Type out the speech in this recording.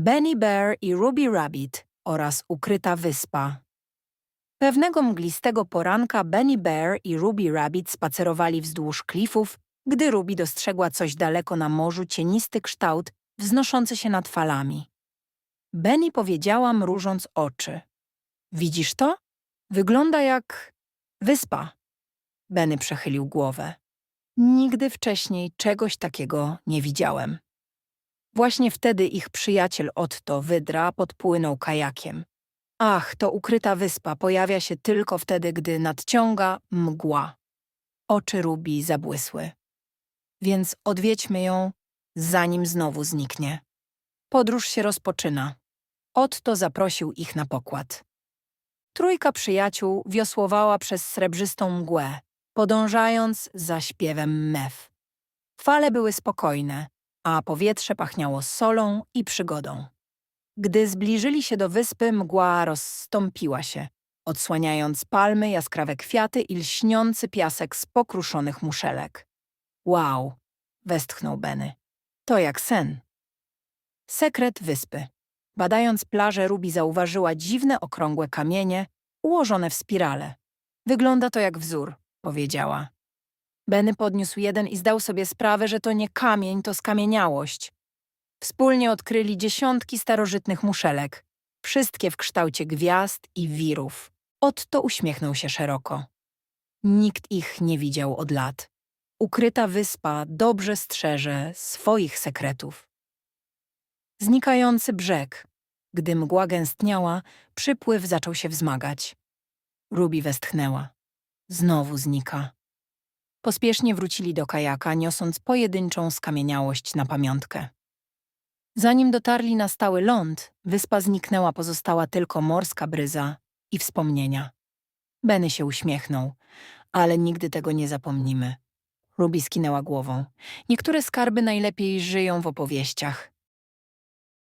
Benny Bear i Ruby Rabbit oraz ukryta wyspa. Pewnego mglistego poranka Benny Bear i Ruby Rabbit spacerowali wzdłuż klifów, gdy Ruby dostrzegła coś daleko na morzu cienisty kształt wznoszący się nad falami. Benny powiedziała, mrużąc oczy. Widzisz to? Wygląda jak wyspa. Benny przechylił głowę. Nigdy wcześniej czegoś takiego nie widziałem. Właśnie wtedy ich przyjaciel Otto Wydra podpłynął kajakiem. Ach, to ukryta wyspa pojawia się tylko wtedy, gdy nadciąga mgła. Oczy Rubi zabłysły. Więc odwiedźmy ją, zanim znowu zniknie. Podróż się rozpoczyna. Otto zaprosił ich na pokład. Trójka przyjaciół wiosłowała przez srebrzystą mgłę, podążając za śpiewem mew. Fale były spokojne, a powietrze pachniało solą i przygodą. Gdy zbliżyli się do wyspy, mgła rozstąpiła się, odsłaniając palmy, jaskrawe kwiaty i lśniący piasek z pokruszonych muszelek. Wow, westchnął Benny. To jak sen. Sekret wyspy. Badając plażę, Ruby zauważyła dziwne, okrągłe kamienie, ułożone w spirale. Wygląda to jak wzór, powiedziała. Benny podniósł jeden i zdał sobie sprawę, że to nie kamień, to skamieniałość. Wspólnie odkryli dziesiątki starożytnych muszelek, wszystkie w kształcie gwiazd i wirów. Otto uśmiechnął się szeroko. Nikt ich nie widział od lat. Ukryta wyspa dobrze strzeże swoich sekretów. Znikający brzeg. Gdy mgła gęstniała, przypływ zaczął się wzmagać. Ruby westchnęła. Znowu znika. Pospiesznie wrócili do kajaka, niosąc pojedynczą skamieniałość na pamiątkę. Zanim dotarli na stały ląd, wyspa zniknęła, pozostała tylko morska bryza i wspomnienia. Benny się uśmiechnął, ale nigdy tego nie zapomnimy. Ruby skinęła głową. Niektóre skarby najlepiej żyją w opowieściach.